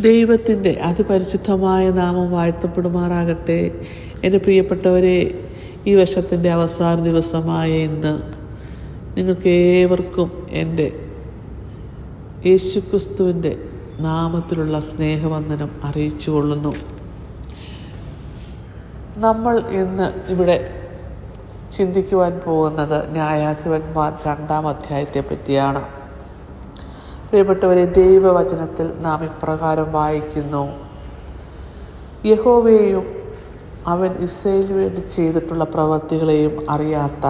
ദൈവത്തിന്റെ അതിപരിശുദ്ധമായ നാമം വാഴ്ത്തപ്പെടുമാറാകട്ടെ. എന്റെ പ്രിയപ്പെട്ടവരെ ഈ വർഷത്തിന്റെ അവസാന ദിവസമായ ഇന്ന് നിങ്ങൾക്ക് ഏവർക്കും എന്റെ യേശുക്രിസ്തുവിന്റെ നാമത്തിലുള്ള സ്നേഹവന്ദനം അറിയിച്ചു കൊള്ളുന്നു. നമ്മൾ ഇന്ന് ഇവിടെ ചിന്തിക്കുവാൻ പോകുന്നത് ന്യായാധിപന്മാർ രണ്ടാം അധ്യായത്തെ പറ്റിയാണ് പ്രിയപ്പെട്ടവരെ ദൈവവചനത്തിൽ നാം ഇപ്രകാരം വായിക്കുന്നു. യഹോവയെയും അവൻ ഇസ്രയേലിന് വേണ്ടി ചെയ്തിട്ടുള്ള പ്രവർത്തികളെയും അറിയാത്ത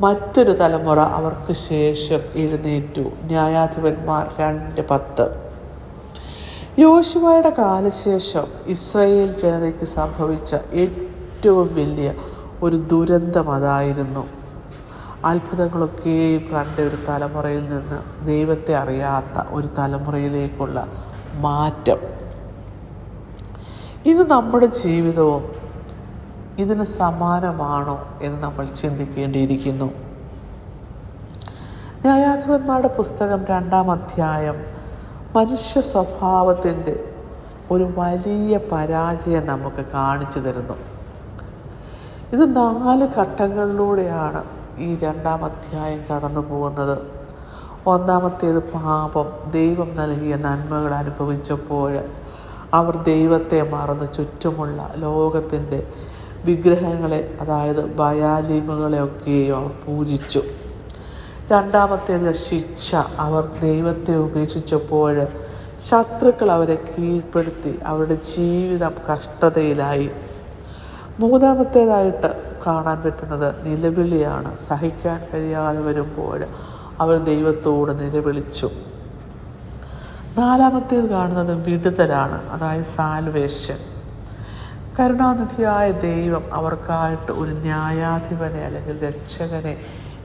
മറ്റൊരു തലമുറ അവർക്ക് ശേഷം എഴുന്നേറ്റു. ന്യായാധിപന്മാർ രണ്ട് പത്ത്. യോശുവയുടെ കാലശേഷം ഇസ്രയേൽ ജനതയ്ക്ക് സംഭവിച്ച ഏറ്റവും വലിയ ഒരു ദുരന്തം അതായിരുന്നു. അത്ഭുതങ്ങളൊക്കെയും കണ്ട ഒരു തലമുറയിൽ നിന്ന് ദൈവത്തെ അറിയാത്ത ഒരു തലമുറയിലേക്കുള്ള മാറ്റം. ഇത് നമ്മുടെ ജീവിതവും ഇതിന് സമാനമാണോ എന്ന് നമ്മൾ ചിന്തിക്കേണ്ടിയിരിക്കുന്നു. ന്യായാധിപന്മാരുടെ പുസ്തകം രണ്ടാം അധ്യായം മനുഷ്യ സ്വഭാവത്തിന്റെ ഒരു വലിയ പരാജയം നമുക്ക് കാണിച്ചു തരുന്നു. ഇത് നാല് ഘട്ടങ്ങളിലൂടെയാണ് ഈ രണ്ടാം അധ്യായം കടന്നു പോകുന്നത്. ഒന്നാമത്തേത് പാപം ദൈവം നൽകിയ നന്മകൾ അനുഭവിച്ചപ്പോൾ അവർ ദൈവത്തെ മറന്ന് ചുറ്റുമുള്ള ലോകത്തിന്റെ വിഗ്രഹങ്ങളെ അതായത് ബയാലിമുകളെയൊക്കെയും പൂജിച്ചു. രണ്ടാമത്തേത് ശിക്ഷ. അവർ ദൈവത്തെ ഉപേക്ഷിച്ചപ്പോൾ ശത്രുക്കൾ അവരെ കീഴ്പ്പെടുത്തി. അവരുടെ ജീവിതം കഷ്ടതയിലായി. മൂന്നാമത്തേതായിട്ട് കാണാൻ പറ്റുന്നത് നിലവിളിയാണ്. സഹിക്കാൻ കഴിയാതെ വരുമ്പോൾ അവർ ദൈവത്തോട് നിലവിളിച്ചു. നാലാമത്തേത് കാണുന്നത് വിടുതലാണ് അതായത് സാൽവേഷൻ കരുണാനിധിയായ ദൈവം അവർക്കായിട്ട് ഒരു ന്യായാധിപനെ അല്ലെങ്കിൽ രക്ഷകനെ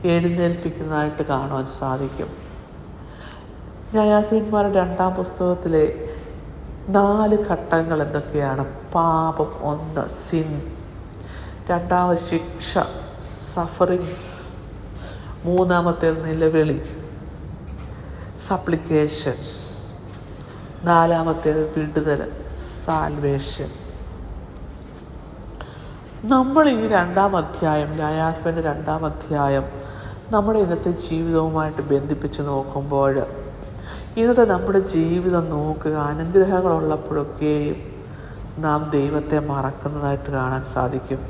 എഴുന്നേൽപ്പിക്കുന്നതായിട്ട് കാണുവാൻ സാധിക്കും. ന്യായാധിപന്മാരുടെ രണ്ടാം പുസ്തകത്തിലെ നാല് ഘട്ടങ്ങൾ എന്തൊക്കെയാണ്? പാപം ഒന്ന് സിൻ രണ്ടാമത് ശിക്ഷ സഫറിങ്സ് മൂന്നാമത്തെ നിലവിളി സപ്ലിക്കേഷൻസ് നാലാമത്തേത് വിടുതൽ സാൽവേഷൻ നമ്മൾ ഈ രണ്ടാം അധ്യായം ന്യായാധിപന്റെ രണ്ടാം അധ്യായം നമ്മുടെ ഇന്നത്തെ ജീവിതവുമായിട്ട് ബന്ധിപ്പിച്ച് നോക്കുമ്പോൾ ഇന്നത്തെ നമ്മുടെ ജീവിതം നോക്കുക അനുഗ്രഹങ്ങളുള്ളപ്പോഴൊക്കെയും നാം ദൈവത്തെ മറക്കുന്നതായിട്ട് കാണാൻ സാധിക്കും.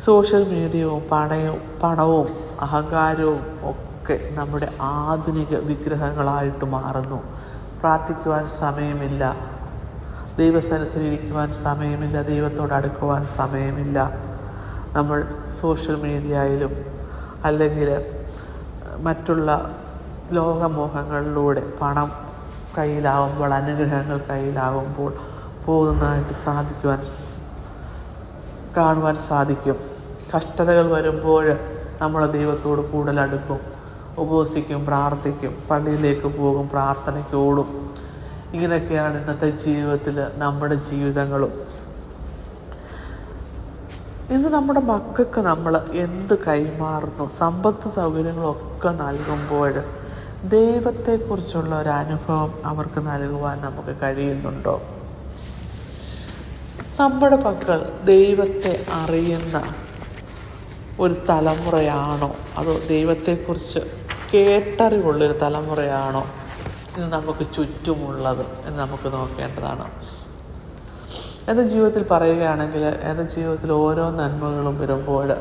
സോഷ്യൽ മീഡിയയോ പണയവും പണവും അഹങ്കാരവും ഒക്കെ നമ്മുടെ ആധുനിക വിഗ്രഹങ്ങളായിട്ട് മാറുന്നു. പ്രാർത്ഥിക്കുവാൻ സമയമില്ല. ദൈവസ്ഥാനത്തിൽ ഇരിക്കുവാൻ സമയമില്ല. ദൈവത്തോട് അടുക്കുവാൻ സമയമില്ല. നമ്മൾ സോഷ്യൽ മീഡിയയിലും അല്ലെങ്കിൽ മറ്റുള്ള ലോകമോഹങ്ങളിലൂടെ പണം കയ്യിലാവുമ്പോൾ അനുഗ്രഹങ്ങൾ കയ്യിലാവുമ്പോൾ പോകുന്നതായിട്ട് സാധിക്കുവാൻ കാണുവാൻ സാധിക്കും. കഷ്ടതകൾ വരുമ്പോൾ നമ്മൾ ദൈവത്തോട് കൂടുതൽ അടുക്കും. ഉപവസിക്കും പ്രാർത്ഥിക്കും പള്ളിയിലേക്ക് പോകും പ്രാർത്ഥനയ്ക്കോടും ഇങ്ങനെയൊക്കെയാണ് ഇന്നത്തെ ജീവിതത്തിൽ നമ്മുടെ ജീവിതങ്ങളും. ഇന്ന് നമ്മുടെ മക്കൾക്ക് നമ്മൾ എന്ത് കൈമാറുന്നു? സമ്പത്ത് സൗകര്യങ്ങളൊക്കെ നൽകുമ്പോൾ ദൈവത്തെക്കുറിച്ചുള്ള ഒരു അനുഭവം അവർക്ക് നൽകുവാൻ നമുക്ക് കഴിയുന്നുണ്ടോ? നമ്മുടെ മക്കൾ ദൈവത്തെ അറിയുന്ന ഒരു തലമുറയാണോ? അതോ ദൈവത്തെക്കുറിച്ച് കേട്ടറിവുള്ളൊരു തലമുറയാണോ? ഇത് നമുക്ക് ചുറ്റുമുള്ളത് എന്ന് നമുക്ക് നോക്കേണ്ടതാണ്. എന്റെ ജീവിതത്തിൽ പറയുകയാണെങ്കിൽ എന്റെ ജീവിതത്തിൽ ഓരോ നന്മകളും വരുമ്പോൾ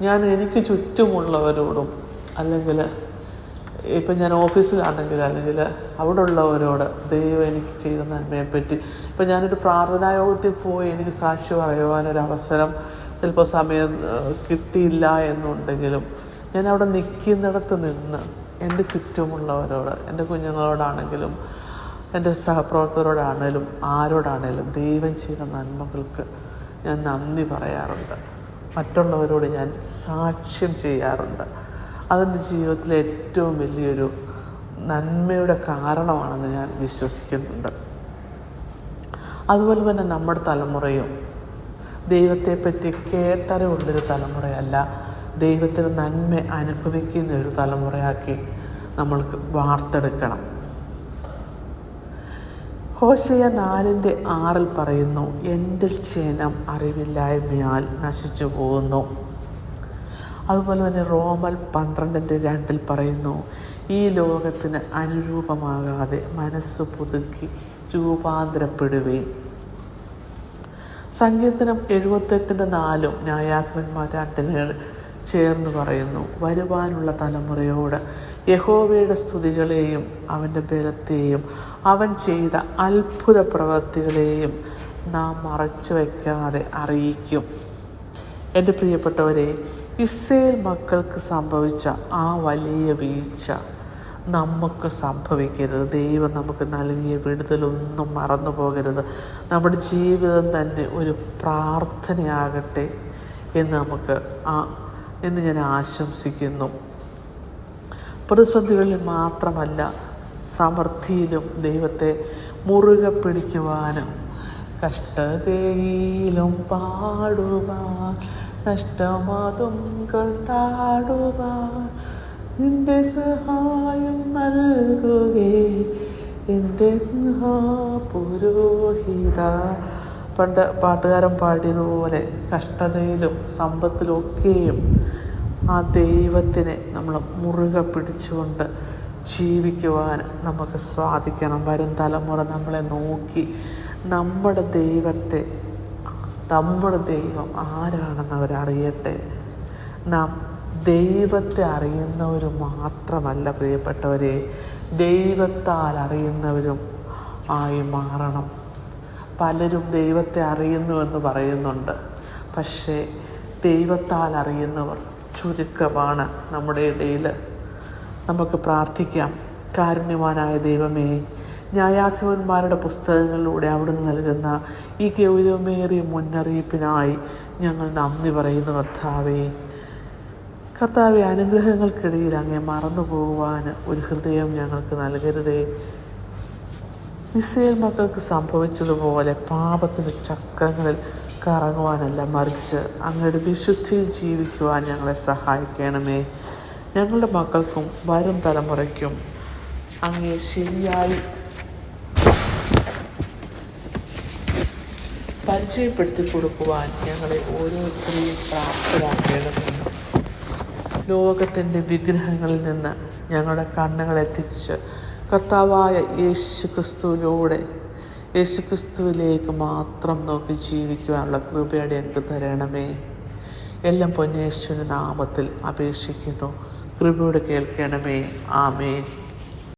ഞാൻ എനിക്ക് ചുറ്റുമുള്ളവരോടും അല്ലെങ്കിൽ ഇപ്പം ഞാൻ ഓഫീസിലാണെങ്കിൽ അല്ലെങ്കിൽ അവിടെ ഉള്ളവരോട് ദൈവം എനിക്ക് ചെയ്ത നന്മയെപ്പറ്റി ഇപ്പം ഞാനൊരു പ്രാർത്ഥനായോഗത്തിൽ പോയി എനിക്ക് സാക്ഷി പറയുവാനൊരവസരം ചിലപ്പോൾ സമയം കിട്ടിയില്ല എന്നുണ്ടെങ്കിലും ഞാൻ അവിടെ നിൽക്കുന്നിടത്ത് നിന്ന് എന്റെ ചുറ്റുമുള്ളവരോട് എന്റെ കുഞ്ഞുങ്ങളോടാണെങ്കിലും എന്റെ സഹപ്രവർത്തകരോടാണേലും ആരോടാണേലും ദൈവം ചെയ്ത നന്മകൾക്ക് ഞാൻ നന്ദി പറയാറുണ്ട്. മറ്റുള്ളവരോട് ഞാൻ സാക്ഷ്യം ചെയ്യാറുണ്ട്. അതെന്റെ ജീവിതത്തിലെ ഏറ്റവും വലിയൊരു നന്മയുടെ കാരണമാണെന്ന് ഞാൻ വിശ്വസിക്കുന്നുണ്ട്. അതുപോലെ തന്നെ നമ്മുടെ തലമുറയും ദൈവത്തെപ്പറ്റി കേട്ടറിവുള്ളൊരു തലമുറയല്ല ദൈവത്തിന് നന്മ അനുഭവിക്കുന്ന ഒരു തലമുറയാക്കി നമ്മൾക്ക് വാർത്തെടുക്കണം. ഹോശയ നാലിന്റെ ആറിൽ പറയുന്നു എന്റെ ചേനം അറിവില്ലായ്മയാൽ നശിച്ചു പോകുന്നു. അതുപോലെ തന്നെ റോമൽ പന്ത്രണ്ടിന്റെ രണ്ടിൽ പറയുന്നു ഈ ലോകത്തിന് അനുരൂപമാകാതെ മനസ്സ് പുതുക്കി രൂപാന്തരപ്പെടുകയും സങ്കീർത്തനം എഴുപത്തെട്ടിന്റെ നാലും ന്യായാധിപന്മാർ രണ്ടിന് ചേർന്ന് പറയുന്നു വരുവാനുള്ള തലമുറയോട് യഹോവയുടെ സ്തുതികളെയും അവന്റെ ബലത്തെയും അവൻ ചെയ്ത അത്ഭുത പ്രവൃത്തികളെയും നാം മറച്ചു വയ്ക്കാതെ അറിയിക്കും. എന്റെ പ്രിയപ്പെട്ടവരെ ഇസ്രയേൽ മക്കൾക്ക് സംഭവിച്ച ആ വലിയ വീഴ്ച നമുക്ക് സംഭവിക്കരുത്. ദൈവം നമുക്ക് നൽകിയ വിടുതലൊന്നും മറന്നു പോകരുത് നമ്മുടെ ജീവിതം തന്നെ ഒരു പ്രാർത്ഥനയാകട്ടെ എന്ന് നമുക്ക് ആ എന്ന് ഞാൻ ആശംസിക്കുന്നു. പ്രതിസന്ധികളിൽ മാത്രമല്ല സമൃദ്ധിയിലും ദൈവത്തെ മുറുകെ പിടിക്കുവാനും കഷ്ടതയിലും പാടുവാൻ നഷ്ടമതും കൊണ്ടാടുവാൻ നിന്റെ സഹായം നൽകുകേ. എന്റെ പുരോഹിത പണ്ട് പാട്ടുകാരൻ പാടിയതുപോലെ കഷ്ടതയിലും സമ്പത്തിലും ഒക്കെയും ആ ദൈവത്തിനെ നമ്മൾ മുറുകെ പിടിച്ചുകൊണ്ട് ജീവിക്കുവാൻ നമുക്ക് സാധിക്കണം. വരും തലമുറ നമ്മളെ നോക്കി നമ്മുടെ ദൈവത്തെ നമ്മുടെ ദൈവം ആരാണെന്ന് അവരറിയട്ടെ? നാം ദൈവത്തെ അറിയുന്നവർ മാത്രമല്ല പ്രിയപ്പെട്ടവരെ. ദൈവത്താൽ അറിയുന്നവരും ആയി മാറണം. പലരും ദൈവത്തെ അറിയുന്നുവെന്ന് പറയുന്നുണ്ട്. പക്ഷേ ദൈവത്താൽ അറിയുന്നവർ ചുരുക്കമാണ് നമ്മുടെ ഇടയിൽ നമുക്ക് പ്രാർത്ഥിക്കാം. കാരുണ്യവാനായ ദൈവമേ ന്യായാധിപന്മാരുടെ പുസ്തകങ്ങളിലൂടെ അവിടുന്ന് നൽകുന്ന ഈ ഗൗരവമേറിയ മുന്നറിയിപ്പിനായി ഞങ്ങൾ നന്ദി പറയുന്നു കർത്താവേ. കർത്താവെ അനുഗ്രഹങ്ങൾക്കിടയിൽ അങ്ങേ മറന്നു പോകുവാൻ ഒരു ഹൃദയം ഞങ്ങൾക്ക് നൽകരുതേ. നിസ്സേൽ മക്കൾക്ക് സംഭവിച്ചതുപോലെ പാപത്തിന് ചക്രങ്ങളിൽ കറങ്ങുവാനല്ല മറിച്ച് അങ്ങയുടെ വിശുദ്ധിയിൽ ജീവിക്കുവാൻ ഞങ്ങളെ സഹായിക്കണമേ. ഞങ്ങളുടെ മക്കൾക്കും വരും തലമുറയ്ക്കും അങ്ങേ ശരിയായി പരിചയപ്പെടുത്തി കൊടുക്കുവാൻ ഞങ്ങളെ ഓരോരുത്തരെയും പ്രാപ്തരാക്കേണ്ടതുണ്ട്. ലോകത്തിന്റെ വിഗ്രഹങ്ങളിൽ നിന്ന് ഞങ്ങളുടെ കണ്ണുകളെ തിരിച്ച് കർത്താവായ യേശു ക്രിസ്തുവിലൂടെ യേശു ക്രിസ്തുവിലേക്ക് മാത്രം നോക്കി ജീവിക്കുവാനുള്ള കൃപയുടെ എനിക്ക് തരണമേ. എല്ലാം പൊന്നേശ്വര നാമത്തിൽ അപേക്ഷിക്കുന്നു. കൃപയോട് കേൾക്കണമേ. ആമേൻ.